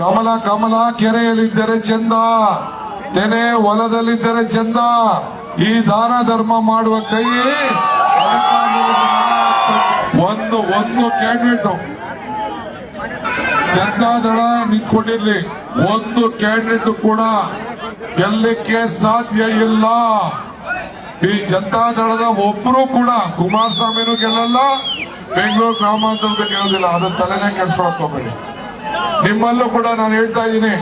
ಕಮಲ ಕಮಲ ಕೆರೆಯಲ್ಲಿದ್ದರೆ ಚಂದ, ತೆನೆ ಹೊಲದಲ್ಲಿದ್ದರೆ ಚಂದ. ಈ ದಾನ ಧರ್ಮ ಮಾಡುವ ಕೈ ಒಂದು ಒಂದು ಕ್ಯಾಂಡಿಡೇಟ್. ಜನತಾದಳ ನಿಂತ್ಕೊಂಡಿರ್ಲಿ. ಒಂದು ಕ್ಯಾಂಡಿಡೇಟ್ ಕೂಡ ಗೆಲ್ಲಕ್ಕೆ ಸಾಧ್ಯ ಇಲ್ಲ. ಈ ಜನತಾದಳದ ಒಬ್ರು ಕೂಡ ಕುಮಾರಸ್ವಾಮಿನೂ ಗೆಲ್ಲಲ್ಲ, ಬೆಂಗಳೂರು ಗ್ರಾಮಾಂತರದ ಗೆಲ್ಲೋದಿಲ್ಲ. ಅದ್ರ ತಲೆನೇ ಕೆಡ್ಸ್ಕೊಳಕ್ ಹೋಗ್ಬೇಡಿ. ನಿಮ್ಮಲ್ಲೂ ಕೂಡ ನಾನು ಹೇಳ್ತಾ ಇದ್ದೀನಿ.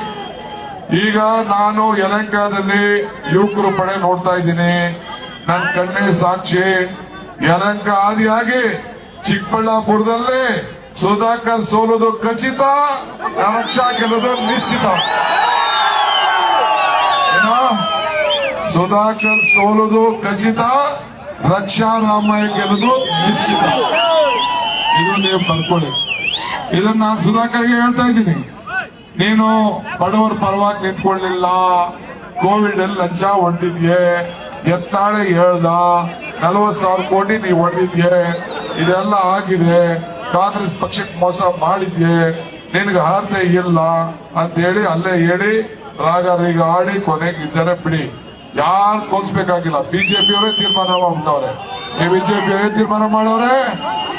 ಈಗ ನಾನು ಯಲಂಕಾದಲ್ಲಿ ಯುವಕರು ಪಡೆ ನೋಡ್ತಾ ಇದ್ದೀನಿ. ನನ್ನ ಕಣ್ಣೇ ಸಾಕ್ಷಿ. ಯಲಂಕ ಆದಿಯಾಗಿ ಚಿಕ್ಕಬಳ್ಳಾಪುರದಲ್ಲೇ ಸುಧಾಕರ್ ಸೋಲೋದು ಖಚಿತ. ರಕ್ಷಾ ಗೆಲ್ಲೋದು ನಿಶ್ಚಿತ. ಸುಧಾಕರ್ ಸೋಲೋದು ಖಚಿತ. ರಕ್ಷಾ ರಾಮಯ್ಯ ಗೆಲ್ಲದು ನಿಶ್ಚಿತ. ಇದು ನೀವು ಬರ್ಕೊಳ್ಳಿ ಇದನ್ನ ನಾನು ಸುಧಾಕರ್ಗೆ ಹೇಳ್ತಾ ಇದ್ದೀನಿ. ನೀನು ಬಡವರ ಪರವಾಗಿ ನಿಂತ್ಕೊಳ್ಳಿಲ್ಲ. ಕೋವಿಡ್ ಅಲ್ಲಿ ಲಂಚ ಹೊಡೆದಿದ್ಯೆ ಎತ್ತಾಳೆ ಹೇಳ್ದ. ನಲವತ್ ಸಾವಿರ ಕೋಟಿ ನೀ ಹೊಡೆದಿದ್ಯೆ ಇದೆಲ್ಲ ಆಗಿದೆ. ಕಾಂಗ್ರೆಸ್ ಪಕ್ಷಕ್ಕೆ ಮೋಸ ಮಾಡಿದ್ಯೆ. ನಿನಗೆ ಅರ್ಹತೆ ಇಲ್ಲ ಅಂತ ಹೇಳಿ ಅಲ್ಲೇ ಹೇಳಿ ರಾಗರೀಗ ಆಡಿ ಕೊನೆಗೆ ಇದ್ದಾರೆ ಬಿಡಿ. ಯಾರು ಕೋಲ್ಸ್ಬೇಕಾಗಿಲ್ಲ ಬಿಜೆಪಿಯವರೇ ತೀರ್ಮಾನ ಮಾಡ್ತಾವ್ರೆ ಬಿಜೆಪಿ ಅವರೇ ತೀರ್ಮಾನ ಮಾಡವ್ರೆ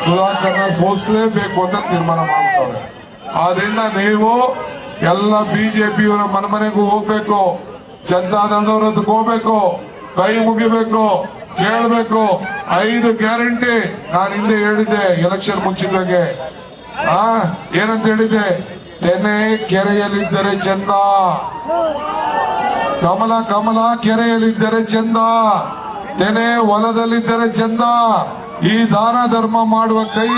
ಸುಧಾಕರ್ನ ಸೋಲಿಸಲೇಬೇಕು ಅಂತ ತೀರ್ಮಾನ ಮಾಡ್ತಾರೆ. ಆದ್ರಿಂದ ನೀವು ಎಲ್ಲ ಬಿಜೆಪಿಯವರ ಮನೆ ಮನೆಗೂ ಹೋಗ್ಬೇಕು. ಜನತಾದಳದವ್ರ ಹತ್ರಕ್ಕೆ ಹೋಗ್ಬೇಕು. ಕೈ ಮುಗಿಬೇಕು. ಕೇಳಬೇಕು. ಐದು ಗ್ಯಾರಂಟಿ ನಾನು ಹಿಂದೆ ಹೇಳಿದ್ದೆ ಎಲೆಕ್ಷನ್ ಮುಂಚಿದಾಗೆ ಆ, ಏನಂತ ಹೇಳಿದ್ದೆ? ತೆನೆ ಕೆರೆಯಲ್ಲಿದ್ದರೆ ಚಂದ. ಕಮಲ ಕಮಲ, ಕೆರೆಯಲ್ಲಿದ್ದರೆ ಚಂದ. ತೆನೆ ಹೊಲದಲ್ಲಿದ್ದರೆ ಚಂದ. ಈ ದಾನ ಧರ್ಮ ಮಾಡುವ ಕೈ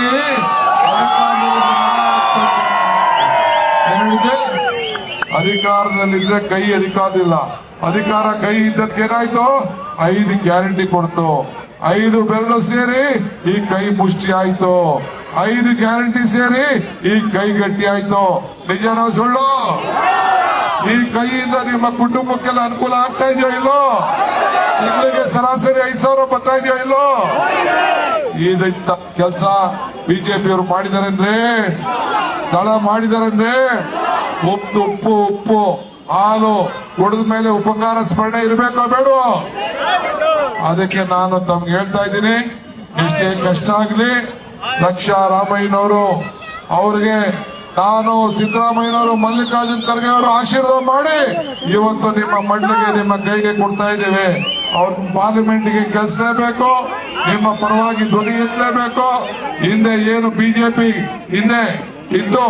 ಅಧಿಕಾರದಲ್ಲಿದ್ರೆ ಕೈ ಅಧಿಕಾರದಿಲ್ಲ. ಅಧಿಕಾರ ಕೈ ಇದ್ದಕ್ಕೆ ಏನಾಯ್ತು? ಐದು ಗ್ಯಾರಂಟಿ ಕೊಡ್ತು. ಐದು ಬೆರಳು ಸೇರಿ ಈ ಕೈ ಮುಷ್ಟಿ ಆಯ್ತು. ಐದು ಗ್ಯಾರಂಟಿ ಸೇರಿ ಈ ಕೈ ಗಟ್ಟಿ ಆಯ್ತು. ನಿಜನೋ ಸುಳ್ಳು? ಈ ಕೈಯಿಂದ ನಿಮ್ಮ ಕುಟುಂಬಕ್ಕೆಲ್ಲ ಅನುಕೂಲ ಆಗ್ತಾ ಇದೆಯೋ ಇಲ್ಲೋ? ತಿಂಗಳಿಗೆ ಸರಾಸರಿ ಐದು ಸಾವಿರ ಬರ್ತಾ ಇದೆಯಾ ಇಲ್ಲೋ? ಇದಂತ ಕೆಲಸ ಬಿಜೆಪಿಯವರು ಮಾಡಿದಾರೆ ದಳ ಮಾಡಿದಾರೆ ಉಪ್ಪು ಉಪ್ಪು ಉಪ್ಪು ಹಾಲು ಹೊಡೆದ ಮೇಲೆ ಉಪಕಾರ, ಸ್ಮರಣೆ ಇರಬೇಕೋ ಬೇಡ ಅದಕ್ಕೆ ನಾನು ತಮ್ಗೆ ಹೇಳ್ತಾ ಇದ್ದೀನಿ, ಎಷ್ಟೇ ಕಷ್ಟ ಆಗ್ಲಿ ಲಕ್ಷ ರಾಮಯ್ಯನವರು ಅವ್ರಿಗೆ ನಾನು ಸಿದ್ದರಾಮಯ್ಯನವರು, ಮಲ್ಲಿಕಾರ್ಜುನ್ ಖರ್ಗೆ ಅವರು ಆಶೀರ್ವಾದ ಮಾಡಿ ಇವತ್ತು ನಿಮ್ಮ ಮಂಡಳಿಗೆ ನಿಮ್ಮ ಕೈಗೆ ಕೊಡ್ತಾ ಇದ್ದೇವೆ. ಅವ್ರ ಪಾರ್ಲಿಮೆಂಟ್ಗೆ ಕಲಿಸಲೇಬೇಕು ನಿಮ್ಮ ಪರವಾಗಿ ಧ್ವನಿ ಎತ್ತಲೇಬೇಕು. ಹಿಂದೆ ಏನು ಬಿಜೆಪಿ, ಹಿಂದೆ ಇದ್ದು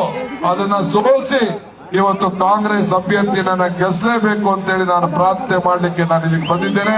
ಅದನ್ನ ಸೋಲಿಸಿ ಇವತ್ತು ಕಾಂಗ್ರೆಸ್ ಅಭ್ಯರ್ಥಿನ ಗೆಲ್ಸಲೇಬೇಕು ಅಂತೇಳಿ ನಾನು ಪ್ರಾರ್ಥನೆ ಮಾಡಲಿಕ್ಕೆ ನಾನು ಇಲ್ಲಿಗೆ ಬಂದಿದ್ದೇನೆ.